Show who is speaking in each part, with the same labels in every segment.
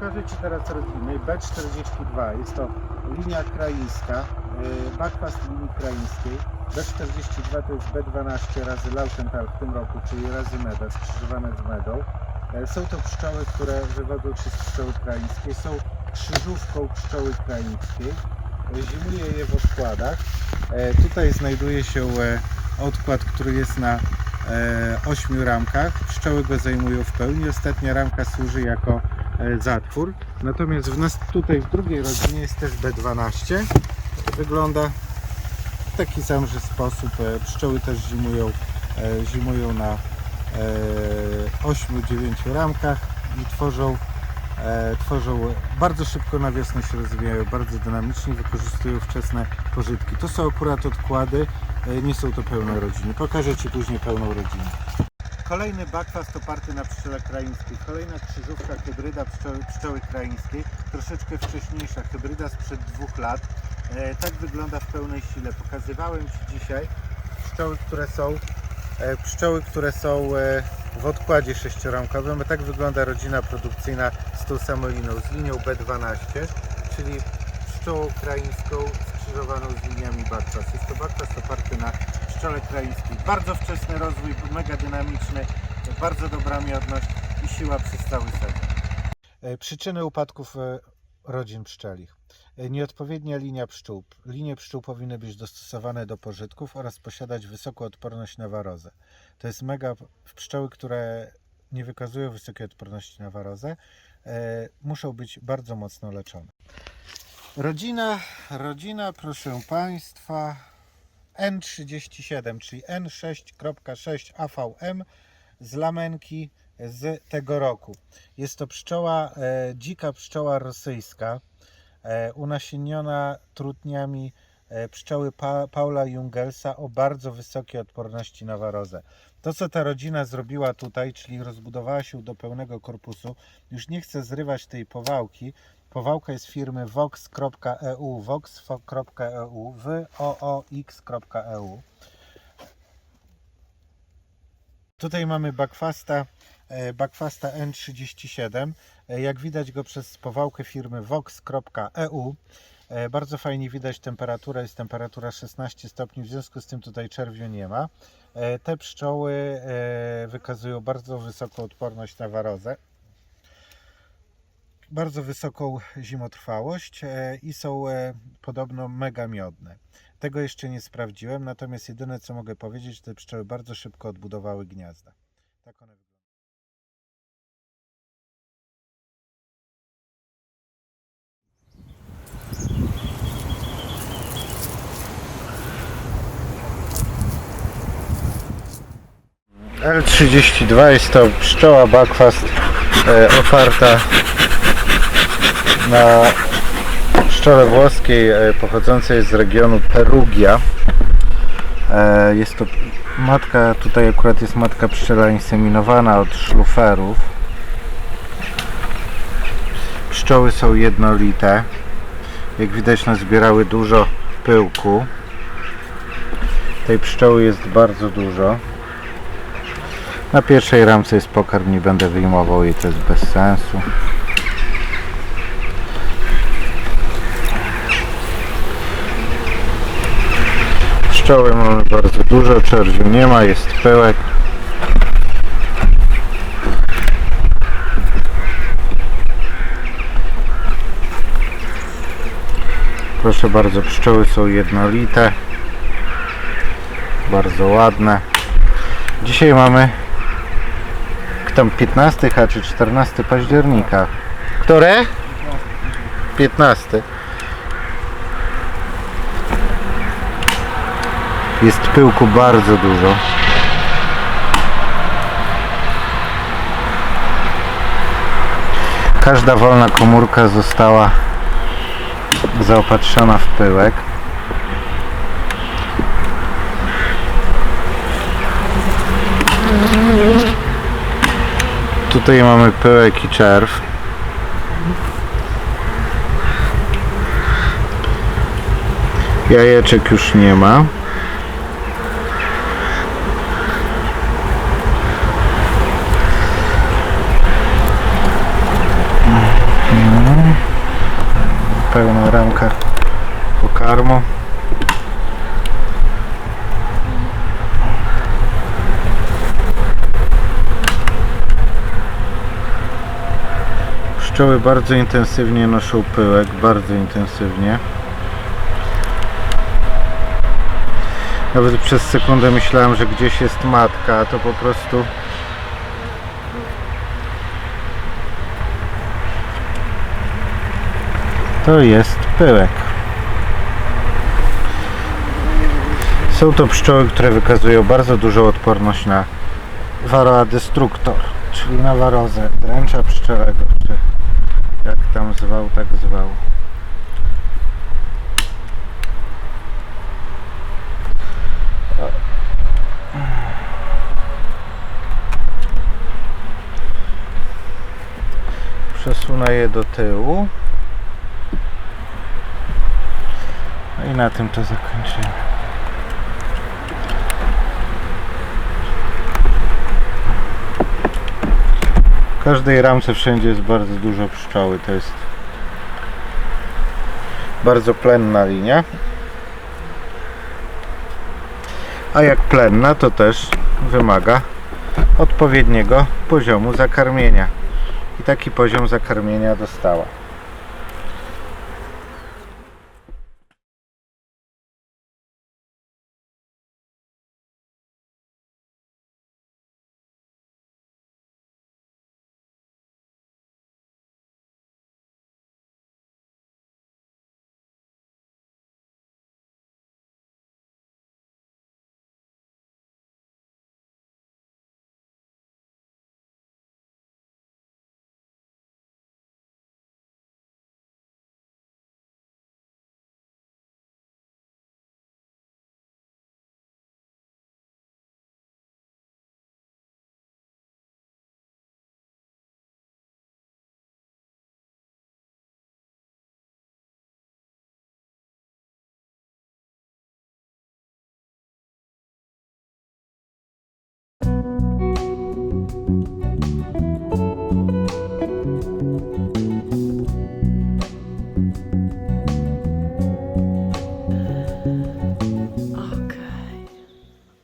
Speaker 1: Pokażę Ci teraz rodziny B42. Jest to linia kraińska, yy, backfast linii kraińskiej. B42 to jest B12 razy Lautenthal w tym roku, czyli razy meda, skrzyżowane z medą. E, Są to pszczoły, które wywodzą się z pszczoły kraińskiej. Są krzyżówką pszczoły kraińskiej. E, Zimuje je w odkładach. E, Tutaj znajduje się odkład, który jest na ośmiu ramkach. Pszczoły go zajmują w pełni. Ostatnia ramka służy jako zatwór. Natomiast w nas tutaj w drugiej rodzinie jest też B12. Wygląda w taki samży sposób. E, Pszczoły też zimują, e, zimują na 8-9 ramkach i tworzą, e, tworzą bardzo szybko na wiosnę się rozwijają, bardzo dynamicznie, wykorzystują wczesne pożytki. To są akurat odkłady, e, nie są to pełne rodziny. Pokażę Ci później pełną rodzinę. Kolejny bakwast oparty na pszczele kraińskiej. Kolejna krzyżówka hybryda pszczoły, pszczoły kraińskiej. Troszeczkę wcześniejsza hybryda sprzed dwóch lat. E, tak wygląda w pełnej sile. Pokazywałem Ci dzisiaj pszczoły, które są e, pszczoły, które są e, w odkładzie sześcioramkowym. Tak wygląda rodzina produkcyjna z tą samą linią, z linią B12, czyli pszczołą kraińską skrzyżowaną z liniami bakwast. Jest to bakwast oparty na pszczole kraińskiej. Bardzo wczesny rozwój, mega dynamiczny, bardzo dobra miodność i siła przez cały sezon. E, Przyczyny upadków e, rodzin pszczelich. E, Nieodpowiednia linia pszczół. Linie pszczół powinny być dostosowane do pożytków oraz posiadać wysoką odporność na warozę. To jest mega pszczoły, które nie wykazują wysokiej odporności na warozę, muszą być bardzo mocno leczone. Rodzina, rodzina, proszę Państwa, N37, czyli N6.6 AVM z lamenki z tego roku. Jest to pszczoła, e, dzika pszczoła rosyjska, e, unasieniona trutniami e, pszczoły pa, Paula Jungelsa o bardzo wysokiej odporności na warozę. To, co ta rodzina zrobiła tutaj, czyli rozbudowała się do pełnego korpusu, już nie chcę zrywać tej powałki. Powałka jest firmy vox.eu, vox.eu, woox.eu. Tutaj mamy Bakwasta, e, Bakwasta N37. E, Jak widać go przez powałkę firmy vox.eu. E, Bardzo fajnie widać temperaturę, jest temperatura 16 stopni, w związku z tym tutaj czerwiu nie ma. Te pszczoły wykazują bardzo wysoką odporność na warozę, bardzo wysoką zimotrwałość e, i są e, podobno mega miodne. Tego jeszcze nie sprawdziłem, natomiast jedyne co mogę powiedzieć, te pszczoły bardzo szybko odbudowały gniazda. Tak one wyglądają. L32 jest to pszczoła bakwast e, oparta na pszczole włoskiej e, pochodzącej z regionu Perugia. E, jest to matka, tutaj akurat jest matka pszczela inseminowana od szluferów. Pszczoły są jednolite. Jak widać nazbierały dużo pyłku. Tej pszczoły jest bardzo dużo. Na pierwszej ramce jest pokarm, nie będę wyjmował jej, to jest bez sensu. Pszczoły mamy bardzo dużo, czerwiu nie ma, jest pyłek. Proszę bardzo, pszczoły są jednolite, bardzo ładne. Dzisiaj mamy tam 15 a czy 14 października. Które? 15. Jest pyłku bardzo dużo. Każda wolna komórka została zaopatrzona w pyłek. Tutaj mamy pyłek i czerw. Jajeczek już nie ma. Ramka pokarmu. Pszczoły bardzo intensywnie noszą pyłek, bardzo intensywnie. Nawet przez sekundę myślałem, że gdzieś jest matka, a to po prostu to jest pyłek. Są to pszczoły, które wykazują bardzo dużą odporność na Varroa destructor, czyli na warozę dręcza pszczelego, czy jak tam zwał, tak zwał. Przesunę je do tyłu. No i na tym to zakończymy. W każdej ramce wszędzie jest bardzo dużo pszczoły. To jest bardzo plenna linia. A jak plenna, to też wymaga odpowiedniego poziomu zakarmienia. I taki poziom zakarmienia dostała.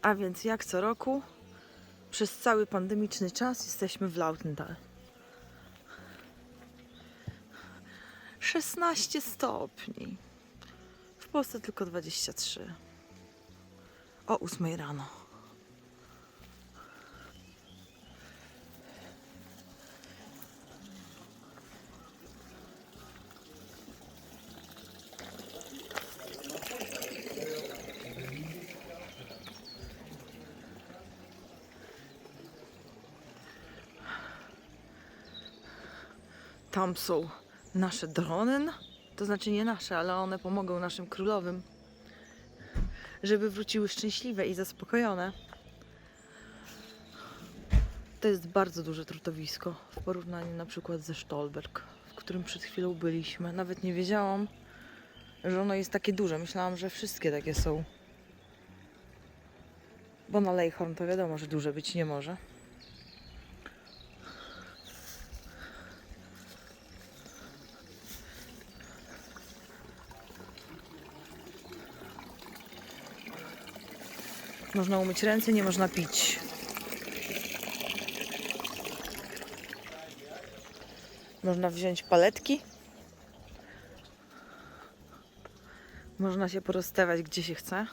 Speaker 2: A więc jak co roku, przez cały pandemiczny czas jesteśmy w Lautenthal. 16 stopni. W Polsce tylko 23. O 8 rano. Tam są nasze drony. To znaczy nie nasze, ale one pomogą naszym królowym, żeby wróciły szczęśliwe i zaspokojone. To jest bardzo duże trutowisko w porównaniu na przykład ze Stolberg, w którym przed chwilą byliśmy. Nawet nie wiedziałam, że ono jest takie duże. Myślałam, że wszystkie takie są. Bo na Lejhorn to wiadomo, że duże być nie może. Można umyć ręce, nie można pić. Można wziąć paletki. Można się porozstawiać gdzie się chce.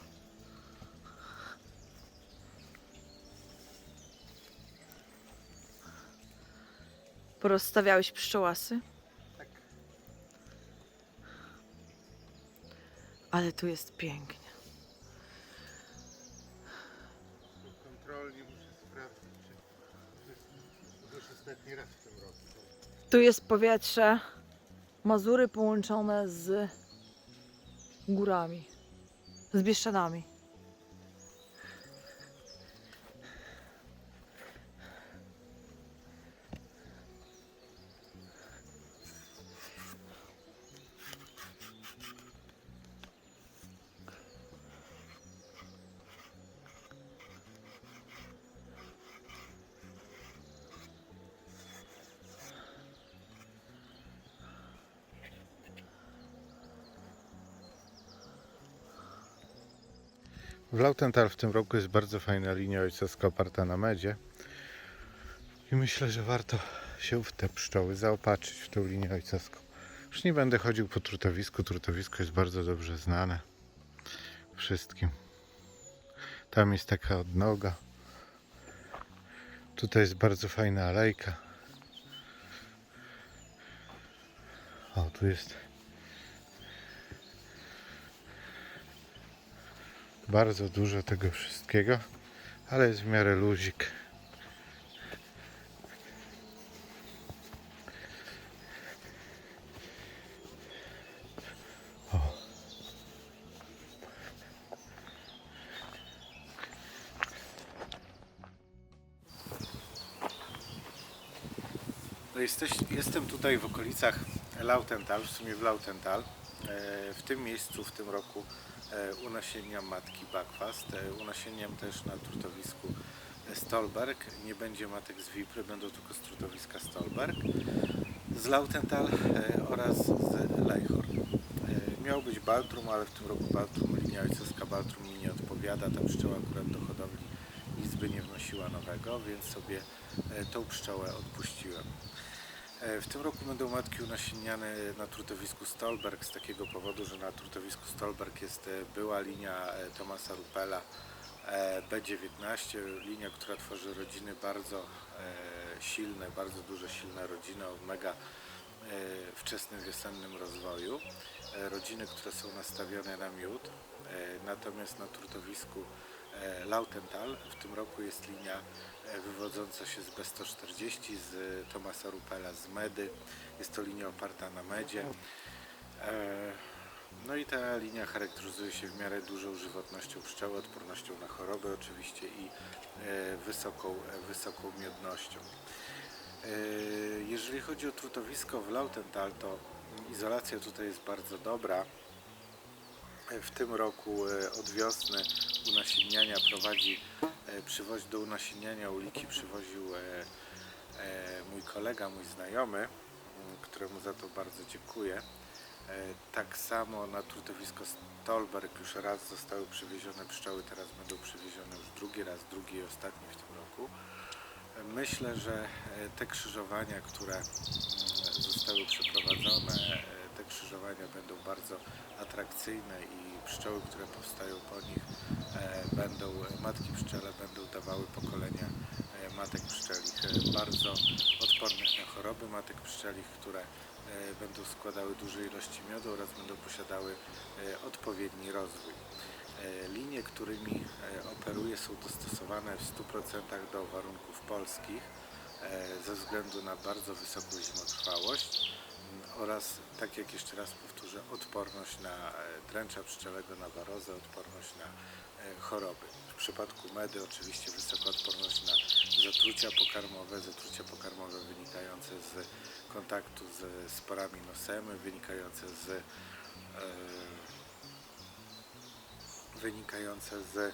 Speaker 2: Porozstawiałeś pszczołasy? Ale tu jest pięknie.
Speaker 1: Ostatni raz w tym roku.
Speaker 2: Tu jest powietrze Mazury połączone z górami, z Bieszczadami.
Speaker 1: W Lautental w tym roku jest bardzo fajna linia ojcowska oparta na medzie. I myślę, że warto się w te pszczoły zaopatrzyć w tą linię ojcowską. Już nie będę chodził po trutowisku. Trutowisko jest bardzo dobrze znane wszystkim. Tam jest taka odnoga. Tutaj jest bardzo fajna alejka. O, tu jest bardzo dużo tego wszystkiego, ale jest w miarę luzik. Jesteś, jestem tutaj w okolicach Lautental, w sumie w Lautental. E, W tym miejscu w tym roku e, unasienniam matki Backfast. E, Unasienniam też na trutowisku Stolberg. Nie będzie matek z Wipry, będą tylko z trutowiska Stolberg. Z Lautental e, oraz z Leichhorn. Miał być Baltrum, ale w tym roku Baltrum, linia ojcowska Baltrum mi nie odpowiada. Ta pszczoła akurat do hodowli nic by nie wnosiła nowego, więc sobie tą pszczołę odpuściłem. E, W tym roku będą matki unasienniane na trutowisku Stolberg z takiego powodu, że na trutowisku Stolberg jest e, była linia e, Tomasa Rupela e, B19, linia, która tworzy rodziny bardzo silne, bardzo duże, silne rodziny o mega wczesnym wiosennym rozwoju. Rodziny, które są nastawione na miód. Natomiast na trutowisku e, Lautental w tym roku jest linia e, wywodząca się z B140 z Tomasa Rupela z Medy. Jest to linia oparta na medzie. E, No i ta linia charakteryzuje się w miarę dużą żywotnością pszczoły, odpornością na choroby oczywiście i wysoką, wysoką miodnością. Jeżeli chodzi o trutowisko w Lautental, to izolacja tutaj jest bardzo dobra. W tym roku e, od wiosny unasienniania prowadzi, e, przywozi do unasienniania uliki przywoził e, mój kolega, mój znajomy, m, któremu za to bardzo dziękuję. Tak samo na trutowisko Stolberg już raz zostały przywiezione pszczoły, teraz będą przywiezione już drugi raz, drugi i ostatni w tym roku. Myślę, że te krzyżowania, które mm, zostały przeprowadzone, te krzyżowania będą bardzo atrakcyjne i pszczoły, które powstają po nich, e, będą, matki pszczele będą dawały pokolenia e, matek pszczelich e, bardzo odpornych na choroby matek pszczelich, które będą składały duże ilości miodu oraz będą posiadały odpowiedni rozwój. Linie, którymi e, operuję są dostosowane w 100% do warunków polskich ze względu na bardzo wysoką zimotrwałość oraz, tak jak jeszcze raz powtórzę, odporność na e, dręcza pszczelego, na warozę, odporność na e, choroby. W przypadku medy oczywiście wysoka odporność na zatrucia pokarmowe, zatrucia pokarmowe wynikające z kontaktu z sporami nosemy, wynikające z e, wynikające z e,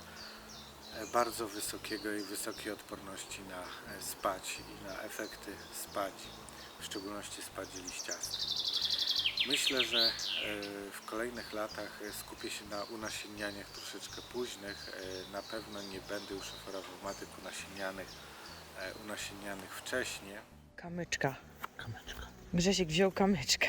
Speaker 1: bardzo wysokiego i wysokiej odporności na spadź i na efekty spadzi, w szczególności spadzi liściastych. Myślę, że e, w kolejnych latach e, skupię się na unasiennianiach troszeczkę późnych. E, Na pewno nie będę już oferował matek unasiennianych, unasiennianych wcześniej.
Speaker 2: Kamyczka.
Speaker 1: Kamyczka.
Speaker 2: Grzesiek wziął kamyczkę.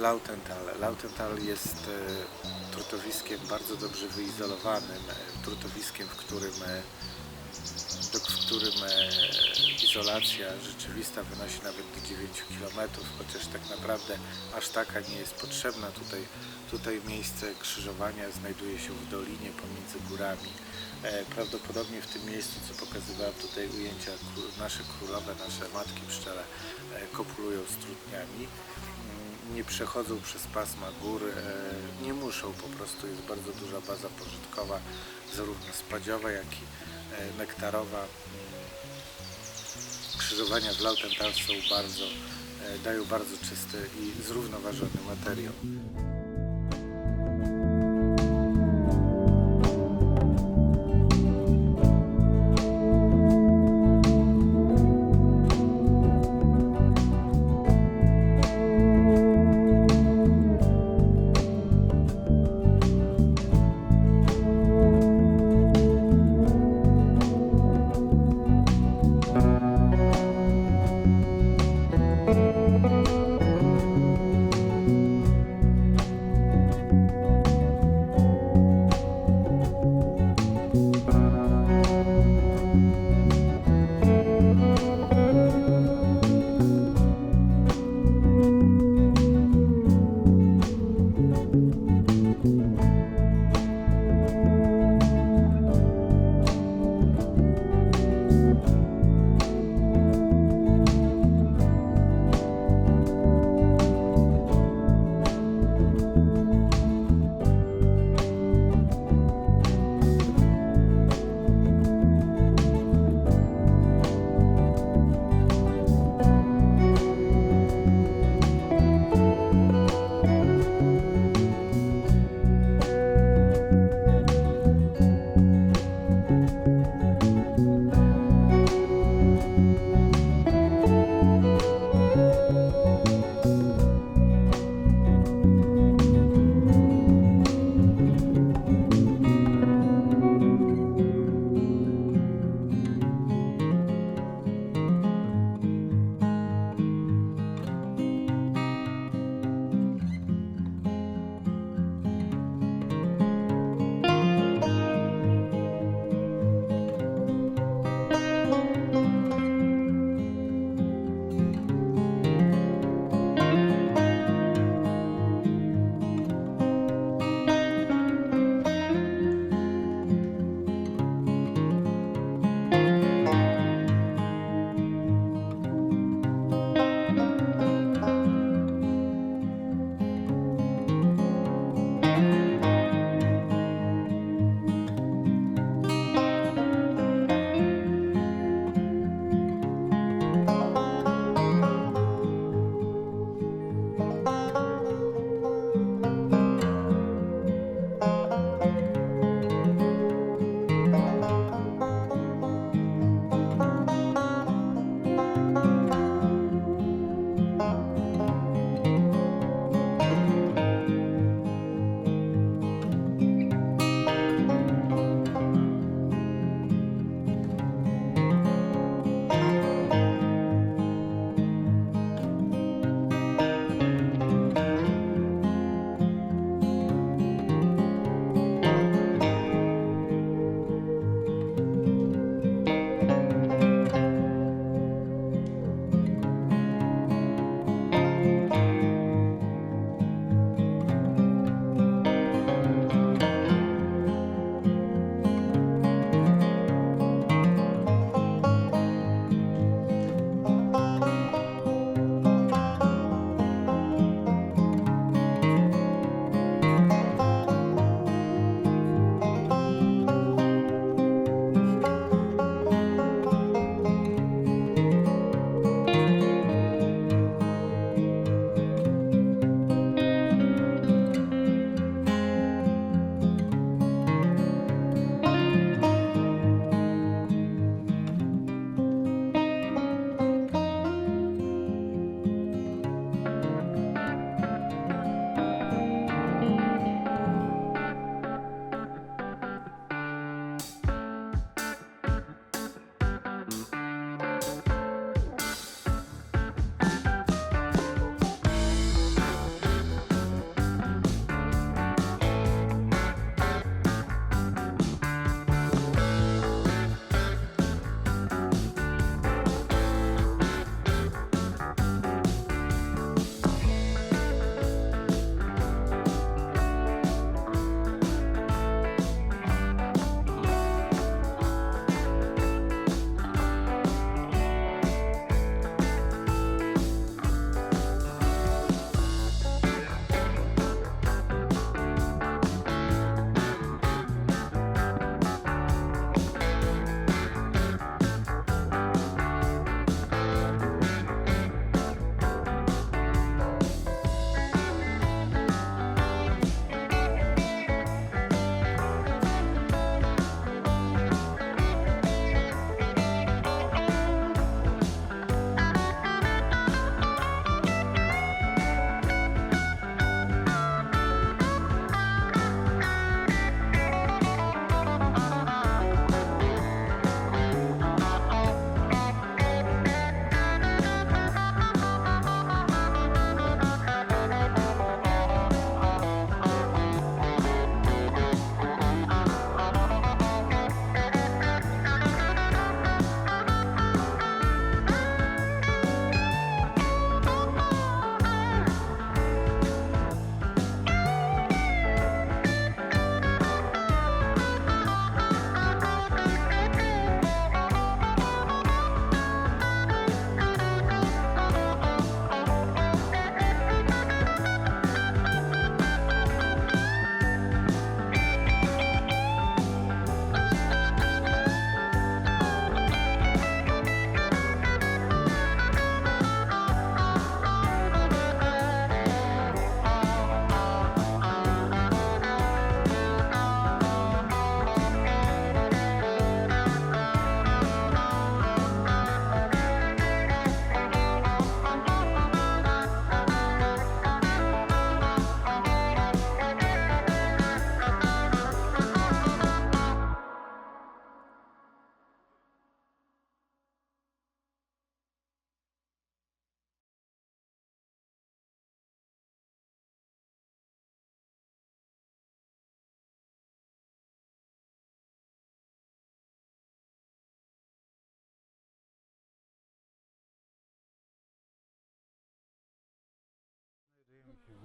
Speaker 1: Lautental? Lautental jest e, trutowiskiem bardzo dobrze wyizolowanym, e, trutowiskiem, w którym, e, w którym izolacja rzeczywista wynosi nawet do 9 km, chociaż tak naprawdę aż taka nie jest potrzebna. Tutaj, tutaj miejsce krzyżowania znajduje się w dolinie pomiędzy górami. Prawdopodobnie w tym miejscu, co pokazywałem tutaj ujęcia, nasze królowe, nasze matki pszczele kopulują z trudniami. Nie przechodzą przez pasma gór, e, nie muszą po prostu, jest bardzo duża baza pożytkowa, zarówno spadziowa, jak i e, nektarowa. Krzyżowania w Lautental są bardzo, e, dają bardzo czysty i zrównoważony materiał.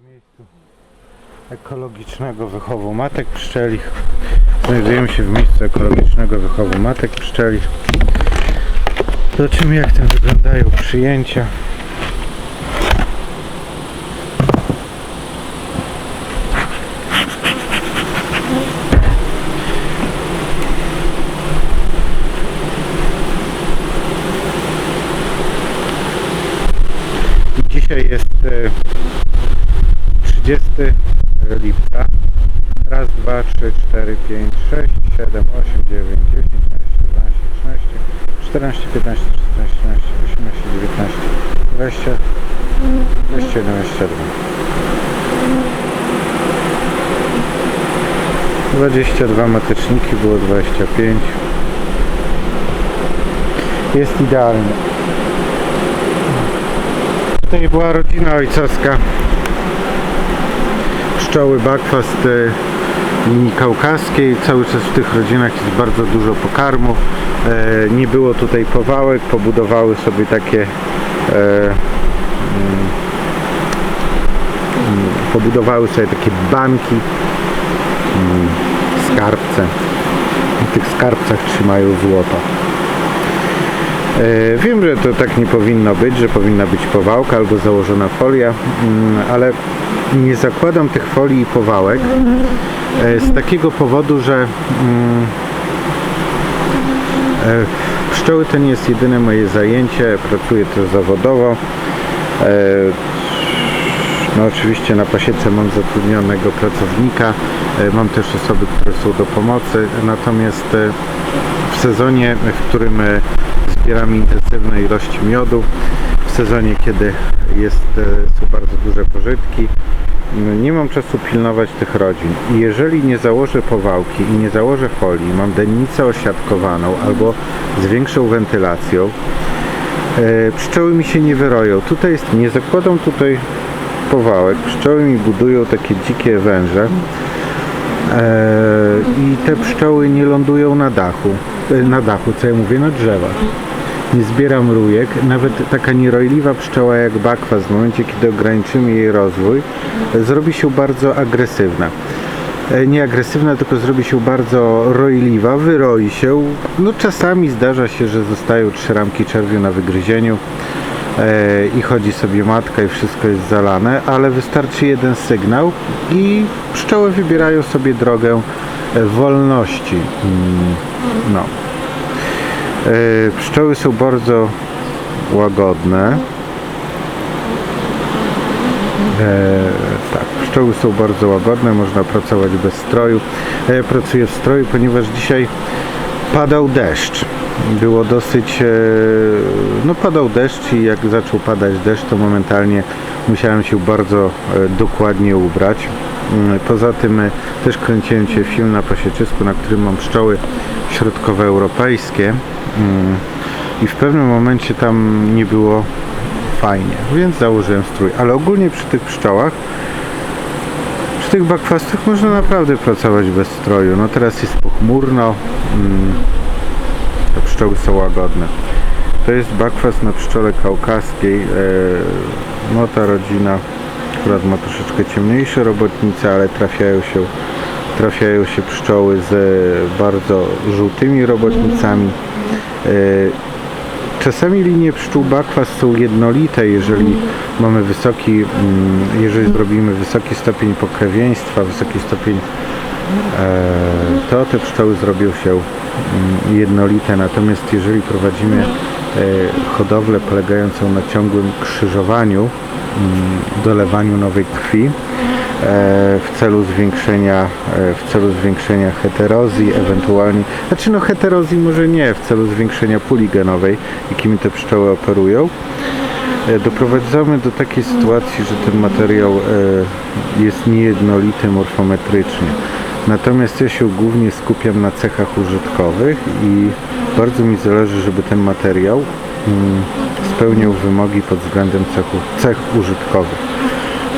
Speaker 1: W miejscu ekologicznego wychowu matek pszczelich. Znajdujemy się w miejscu ekologicznego wychowu matek pszczelich. Zobaczymy jak tam wyglądają przyjęcia. Dzisiaj jest e, 30 lipca. Raz, dwa, trzy, cztery, pięć, sześć, siedem, osiem, dziewięć, dziesięć, jedenaście, dwanaście, trzynaście, czternaście, piętnaście, szesnaście, siedemnaście, osiemnaście, dziewiętnaście, dwadzieścia, dwadzieścia jeden, dwadzieścia dwa. Dwadzieścia dwa mateczniki, było dwadzieścia pięć. Jest idealnie. Tutaj była rodzina ojcowska pszczoły bakwast linii kaukaskiej. Cały czas w tych rodzinach jest bardzo dużo pokarmu. E, nie było tutaj powałek, pobudowały sobie takie e, mm, mm, pobudowały sobie takie banki mm, skarbce. W tych skarbcach trzymają złoto. E, Wiem, że to tak nie powinno być, że powinna być powałka albo założona folia, ale nie zakładam tych folii i powałek e, z takiego powodu, że mm, e, pszczoły to nie jest jedyne moje zajęcie, pracuję też zawodowo. E, No oczywiście na pasiece mam zatrudnionego pracownika, mam też osoby, które są do pomocy, natomiast w sezonie, w którym zbieramy intensywne ilości miodu, w sezonie, kiedy jest, e, są bardzo duże pożytki, m, nie mam czasu pilnować tych rodzin. Jeżeli nie założę powałki i nie założę folii, mam dennicę osiadkowaną albo z większą wentylacją, e, pszczoły mi się nie wyroją. Tutaj jest, nie zakładam tutaj powałek, pszczoły mi budują takie dzikie węże e, i te pszczoły nie lądują na dachu, na dachu, co ja mówię, na drzewach. Nie zbieram rójek, nawet taka nierojliwa pszczoła jak bakwa w momencie, kiedy ograniczymy jej rozwój, zrobi się bardzo agresywna. E, Nie agresywna, tylko zrobi się bardzo rojliwa, wyroi się. No czasami zdarza się, że zostają trzy ramki czerwiu na wygryzieniu e, i chodzi sobie matka i wszystko jest zalane, ale wystarczy jeden sygnał i pszczoły wybierają sobie drogę e, wolności. Mm, No. E, Pszczoły są bardzo łagodne. E, tak, pszczoły są bardzo łagodne, można pracować bez stroju. E, pracuję w stroju, ponieważ dzisiaj padał deszcz. Było dosyć, e, no padał deszcz i jak zaczął padać deszcz, to momentalnie musiałem się bardzo e, dokładnie ubrać. Mm, Poza tym e, też kręciłem się film na pasieczysku, na którym mam pszczoły środkowoeuropejskie Mm, i w pewnym momencie tam nie było fajnie, więc założyłem strój. Ale ogólnie przy tych pszczołach przy tych bakwastach można naprawdę pracować bez stroju. No teraz jest pochmurno, mm, te pszczoły są łagodne. To jest bakwas na pszczole kaukaskiej. E, no ta rodzina akurat ma troszeczkę ciemniejsze robotnice, ale trafiają się, trafiają się pszczoły z bardzo żółtymi robotnicami. E, Czasami linie pszczół bakwas są jednolite, jeżeli mamy wysoki, mm, jeżeli zrobimy wysoki stopień pokrewieństwa, wysoki stopień, e, to te pszczoły zrobią się mm, jednolite. Natomiast jeżeli prowadzimy e, hodowlę polegającą na ciągłym krzyżowaniu, mm, dolewaniu nowej krwi, w celu zwiększenia, e, w celu zwiększenia heterozji, ewentualnie, znaczy no heterozji może nie, w celu zwiększenia puli genowej, jakimi te pszczoły operują. E, Doprowadzamy do takiej sytuacji, że ten materiał e, jest niejednolity morfometrycznie. Natomiast ja się głównie skupiam na cechach użytkowych i bardzo mi zależy, żeby ten materiał mm, spełniał wymogi pod względem cech użytkowych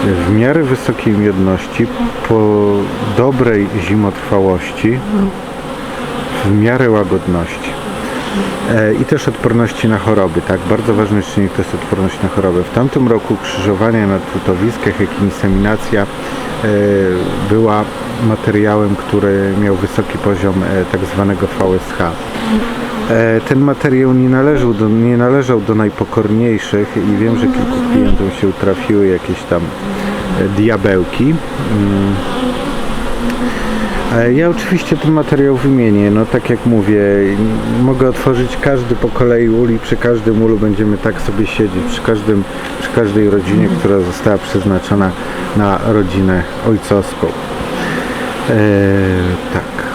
Speaker 1: w miarę wysokiej miodności, po dobrej zimotrwałości, w miarę łagodności. E, I też odporności na choroby, tak? Bardzo ważny czynnik to jest odporność na choroby. W tamtym roku krzyżowania na trutowiskach, jak i inseminacja e, była materiałem, który miał wysoki poziom e, tak zwanego VSH. E, Ten materiał nie należał, do, nie należał do najpokorniejszych i wiem, że kilku klientom się trafiły jakieś tam e, diabełki. Mm. Ja oczywiście ten materiał wymienię, no tak jak mówię, mogę otworzyć każdy po kolei ul i przy każdym ulu będziemy tak sobie siedzieć, przy, każdym, przy każdej rodzinie, która została przeznaczona na rodzinę ojcowską. E, tak.